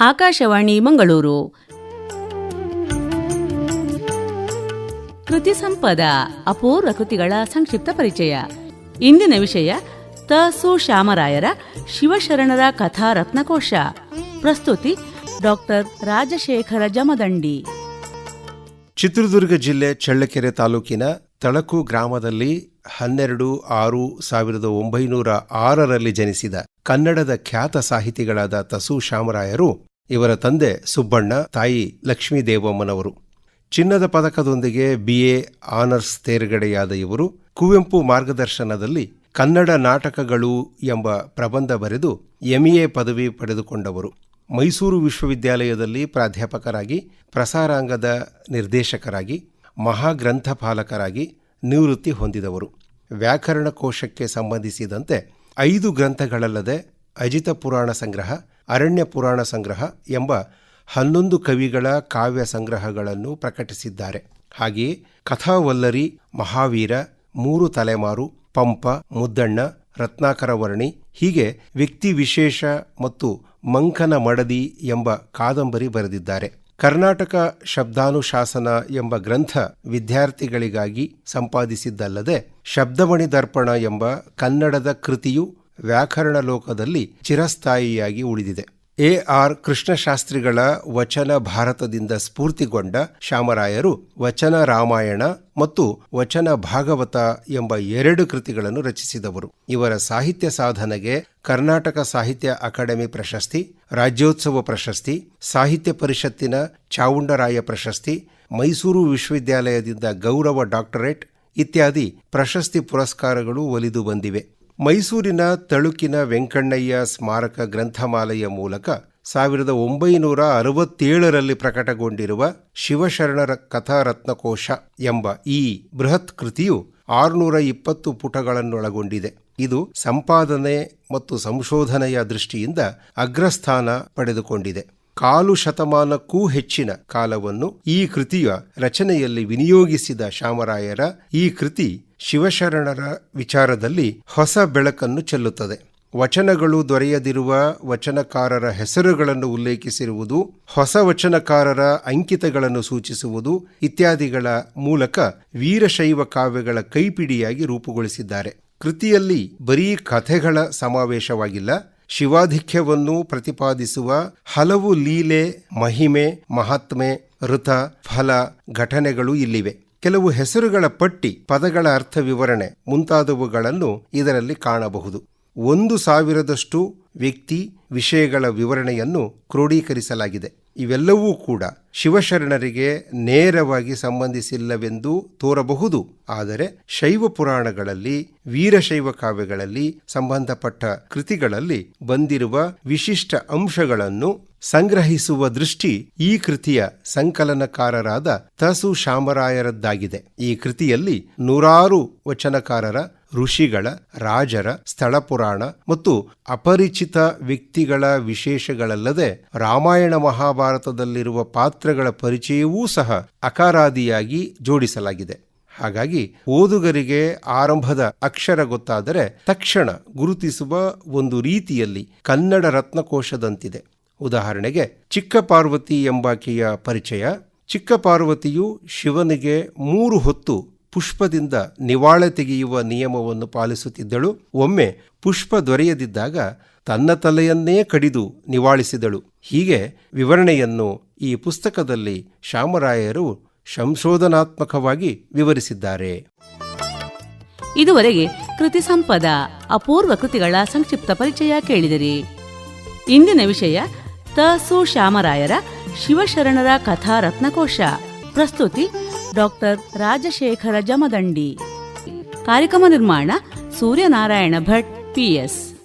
ಆಕಾಶವಾಣಿ ಮಂಗಳೂರು. ಕೃತಿ ಸಂಪದ, ಅಪೂರ್ವ ಕೃತಿಗಳ ಸಂಕ್ಷಿಪ್ತ ಪರಿಚಯ. ಇಂದಿನ ವಿಷಯ ತಸು ಶ್ಯಾಮರಾಯರ ಶಿವಶರಣರ ಕಥಾ ರತ್ನಕೋಶ. ಪ್ರಸ್ತುತಿ ಡಾಕ್ಟರ್ ರಾಜಶೇಖರ ಜಮದಂಡಿ. ಚಿತ್ರದುರ್ಗ ಜಿಲ್ಲೆ ಚಳ್ಳಕೆರೆ ತಾಲೂಕಿನ ತಳಕು ಗ್ರಾಮದಲ್ಲಿ ಹನ್ನೆರಡು ಆರು ಸಾವಿರದ ಒಂಬೈನೂರ ಆರರಲ್ಲಿ ಜನಿಸಿದ ಕನ್ನಡದ ಖ್ಯಾತ ಸಾಹಿತಿಗಳಾದ ತಸು ಶಾಮರಾಯರು ಇವರ ತಂದೆ ಸುಬ್ಬಣ್ಣ, ತಾಯಿ ಲಕ್ಷ್ಮೀದೇವಮ್ಮನವರು ಚಿನ್ನದ ಪದಕದೊಂದಿಗೆ ಬಿಎ ಆನರ್ಸ್ ತೇರ್ಗಡೆಯಾದ ಇವರು ಕುವೆಂಪು ಮಾರ್ಗದರ್ಶನದಲ್ಲಿ ಕನ್ನಡ ನಾಟಕಗಳು ಎಂಬ ಪ್ರಬಂಧ ಬರೆದು ಎಂಎ ಪದವಿ ಪಡೆದುಕೊಂಡವರು. ಮೈಸೂರು ವಿಶ್ವವಿದ್ಯಾಲಯದಲ್ಲಿ ಪ್ರಾಧ್ಯಾಪಕರಾಗಿ, ಪ್ರಸಾರಾಂಗದ ನಿರ್ದೇಶಕರಾಗಿ, ಮಹಾಗ್ರಂಥಪಾಲಕರಾಗಿ ನಿವೃತ್ತಿ ಹೊಂದಿದವರು. ವ್ಯಾಕರಣ ಕೋಶಕ್ಕೆ ಸಂಬಂಧಿಸಿದಂತೆ ಐದು ಗ್ರಂಥಗಳಲ್ಲದೆ ಅಜಿತ ಪುರಾಣ ಸಂಗ್ರಹ, ಅರಣ್ಯ ಪುರಾಣ ಸಂಗ್ರಹ ಎಂಬ ಹನ್ನೊಂದು ಕವಿಗಳ ಕಾವ್ಯ ಸಂಗ್ರಹಗಳನ್ನು ಪ್ರಕಟಿಸಿದ್ದಾರೆ. ಹಾಗೆಯೇ ಕಥಾವಲ್ಲರಿ, ಮಹಾವೀರ, ಮೂರು ತಲೆಮಾರು, ಪಂಪ, ಮುದ್ದಣ್ಣ ರತ್ನಾಕರ ವರ್ಣಿ ಹೀಗೆ ವ್ಯಕ್ತಿ ವಿಶೇಷ ಮತ್ತು ಮಂಕನ ಮಡದಿ ಎಂಬ ಕಾದಂಬರಿ ಬರೆದಿದ್ದಾರೆ. ಕರ್ನಾಟಕ ಶಬ್ದಾನುಶಾಸನ ಎಂಬ ಗ್ರಂಥ ವಿದ್ಯಾರ್ಥಿಗಳಿಗಾಗಿ ಸಂಪಾದಿಸಿದ್ದಲ್ಲದೆ ಶಬ್ದಮಣಿ ದರ್ಪಣ ಎಂಬ ಕನ್ನಡದ ಕೃತಿಯು ವ್ಯಾಕರಣ ಲೋಕದಲ್ಲಿ ಚಿರಸ್ಥಾಯಿಯಾಗಿ ಉಳಿದಿದೆ. ಎ. ಆರ್. ಕೃಷ್ಣಶಾಸ್ತ್ರಿಗಳ ವಚನ ಭಾರತದಿಂದ ಸ್ಫೂರ್ತಿಗೊಂಡ ಶ್ಯಾಮರಾಯರು ವಚನ ರಾಮಾಯಣ ಮತ್ತು ವಚನ ಭಾಗವತ ಎಂಬ ಎರಡು ಕೃತಿಗಳನ್ನು ರಚಿಸಿದವರು. ಇವರ ಸಾಹಿತ್ಯ ಸಾಧನೆಗೆ ಕರ್ನಾಟಕ ಸಾಹಿತ್ಯ ಅಕಾಡೆಮಿ ಪ್ರಶಸ್ತಿ, ರಾಜ್ಯೋತ್ಸವ ಪ್ರಶಸ್ತಿ, ಸಾಹಿತ್ಯ ಪರಿಷತ್ತಿನ ಚಾವುಂಡರಾಯ ಪ್ರಶಸ್ತಿ, ಮೈಸೂರು ವಿಶ್ವವಿದ್ಯಾಲಯದಿಂದ ಗೌರವ ಡಾಕ್ಟರೇಟ್ ಇತ್ಯಾದಿ ಪ್ರಶಸ್ತಿ ಪುರಸ್ಕಾರಗಳು ಒಲಿದು ಬಂದಿವೆ. ಮೈಸೂರಿನ ತಳುಕಿನ ವೆಂಕಣ್ಣಯ್ಯ ಸ್ಮಾರಕ ಗ್ರಂಥಮಾಲೆಯ ಮೂಲಕ ಸಾವಿರದ ಒಂಬೈನೂರ ಅರವತ್ತೇಳರಲ್ಲಿ ಪ್ರಕಟಗೊಂಡಿರುವ ಶಿವಶರಣರ ಕಥಾರತ್ನಕೋಶ ಎಂಬ ಈ ಬೃಹತ್ ಕೃತಿಯು ಆರುನೂರ ಇಪ್ಪತ್ತು ಪುಟಗಳನ್ನೊಳಗೊಂಡಿದೆ. ಇದು ಸಂಪಾದನೆ ಮತ್ತು ಸಂಶೋಧನೆಯ ದೃಷ್ಟಿಯಿಂದ ಅಗ್ರಸ್ಥಾನ ಪಡೆದುಕೊಂಡಿದೆ. ಕಾಲು ಶತಮಾನಕ್ಕೂ ಹೆಚ್ಚಿನ ಕಾಲವನ್ನು ಈ ಕೃತಿಯ ರಚನೆಯಲ್ಲಿ ವಿನಿಯೋಗಿಸಿದ ಶಾಮರಾಯರ ಈ ಕೃತಿ ಶಿವಶರಣರ ವಿಚಾರದಲ್ಲಿ ಹೊಸ ಬೆಳಕನ್ನು ಚೆಲ್ಲುತ್ತದೆ. ವಚನಗಳು ದೊರೆಯದಿರುವ ವಚನಕಾರರ ಹೆಸರುಗಳನ್ನು ಉಲ್ಲೇಖಿಸಿರುವುದು, ಹೊಸ ವಚನಕಾರರ ಅಂಕಿತಗಳನ್ನು ಸೂಚಿಸುವುದು ಇತ್ಯಾದಿಗಳ ಮೂಲಕ ವೀರಶೈವ ಕಾವ್ಯಗಳ ಕೈಪಿಡಿಯಾಗಿ ರೂಪುಗೊಳಿಸಿದ್ದಾರೆ. ಕೃತಿಯಲ್ಲಿ ಬರೀ ಕಥೆಗಳ ಸಮಾವೇಶವಾಗಿಲ್ಲ, ಶಿವಾಧಿಕ್ಯವನ್ನು ಪ್ರತಿಪಾದಿಸುವ ಹಲವು ಲೀಲೆ, ಮಹಿಮೆ, ಮಹಾತ್ಮೆ, ಋತ, ಫಲ ಘಟನೆಗಳು ಇಲ್ಲಿವೆ. ಕೆಲವು ಹೆಸರುಗಳ ಪಟ್ಟಿ ಪದಗಳ ಅರ್ಥ ವಿವರಣೆ ಮುಂತಾದವುಗಳನ್ನು ಇದರಲ್ಲಿ ಕಾಣಬಹುದು. ಒಂದು ಸಾವಿರದಷ್ಟು ವ್ಯಕ್ತಿ ವಿಷಯಗಳ ವಿವರಣೆಯನ್ನು ಕ್ರೋಢೀಕರಿಸಲಾಗಿದೆ ಇವೆಲ್ಲವೂ ಕೂಡ ಶಿವಶರಣರಿಗೆ ನೇರವಾಗಿ ಸಂಬಂಧಿಸಿಲ್ಲವೆಂದು ತೋರಬಹುದು. ಆದರೆ ಶೈವ ಪುರಾಣಗಳಲ್ಲಿ ವೀರಶೈವ ಕಾವ್ಯಗಳಲ್ಲಿ ಸಂಬಂಧಪಟ್ಟ ಕೃತಿಗಳಲ್ಲಿ ಬಂದಿರುವ ವಿಶಿಷ್ಟ ಅಂಶಗಳನ್ನು ಸಂಗ್ರಹಿಸುವ ದೃಷ್ಟಿ ಈ ಕೃತಿಯ ಸಂಕಲನಕಾರರಾದ ತಸು ಶಾಮರಾಯರದ್ದಾಗಿದೆ. ಈ ಕೃತಿಯಲ್ಲಿ ನೂರಾರು ವಚನಕಾರರ, ಋಷಿಗಳ, ರಾಜರ ಸ್ಥಳ ಪುರಾಣ ಮತ್ತು ಅಪರಿಚಿತ ವ್ಯಕ್ತಿಗಳ ವಿಶೇಷಗಳಲ್ಲದೆ ರಾಮಾಯಣ ಮಹಾಭಾರತದಲ್ಲಿರುವ ಪಾತ್ರಗಳ ಪರಿಚಯವೂ ಸಹ ಅಕಾರಾದಿಯಾಗಿ ಜೋಡಿಸಲಾಗಿದೆ. ಹಾಗಾಗಿ ಓದುಗರಿಗೆ ಆರಂಭದ ಅಕ್ಷರ ಗೊತ್ತಾದರೆ ತಕ್ಷಣ ಗುರುತಿಸುವ ಒಂದು ರೀತಿಯಲ್ಲಿ ಕನ್ನಡ ರತ್ನಕೋಶದಂತಿದೆ. ಉದಾಹರಣೆಗೆ ಚಿಕ್ಕ ಪಾರ್ವತಿ ಎಂಬಾಕೆಯ ಪರಿಚಯ. ಚಿಕ್ಕ ಪಾರ್ವತಿಯು ಶಿವನಿಗೆ ಮೂರು ಹೊತ್ತು ಪುಷ್ಪದಿಂದ ನಿವಾಳೆ ತೆಗೆಯುವ ನಿಯಮವನ್ನು ಪಾಲಿಸುತ್ತಿದ್ದಳು. ಒಮ್ಮೆ ಪುಷ್ಪ ದೊರೆಯದಿದ್ದಾಗ ತನ್ನ ತಲೆಯನ್ನೇ ಕಡಿದು ನಿವಾಳಿಸಿದಳು. ಹೀಗೆ ವಿವರಣೆಯನ್ನು ಈ ಪುಸ್ತಕದಲ್ಲಿ ಶಾಮರಾಯರು ಸಂಶೋಧನಾತ್ಮಕವಾಗಿ ವಿವರಿಸಿದ್ದಾರೆ. ಇದುವರೆಗೆ ಕೃತಿ ಸಂಪದ ಅಪೂರ್ವ ಕೃತಿಗಳ ಸಂಕ್ಷಿಪ್ತ ಪರಿಚಯ ಕೇಳಿದಿರಿ. ಇಂದಿನ ವಿಷಯ ತ ಸು ಶ್ಯಾಮರಾಯರ ಶಿವಶರಣರ ಕಥಾ ರತ್ನಕೋಶ ಪ್ರಸ್ತುತಿ ಡಾಕ್ಟರ್ ರಾಜಶೇಖರ ಜಮದಂಡಿ. ಕಾರ್ಯಕ್ರಮ ನಿರ್ಮಾಣ ಸೂರ್ಯನಾರಾಯಣ ಭಟ್ ಪಿಎಸ್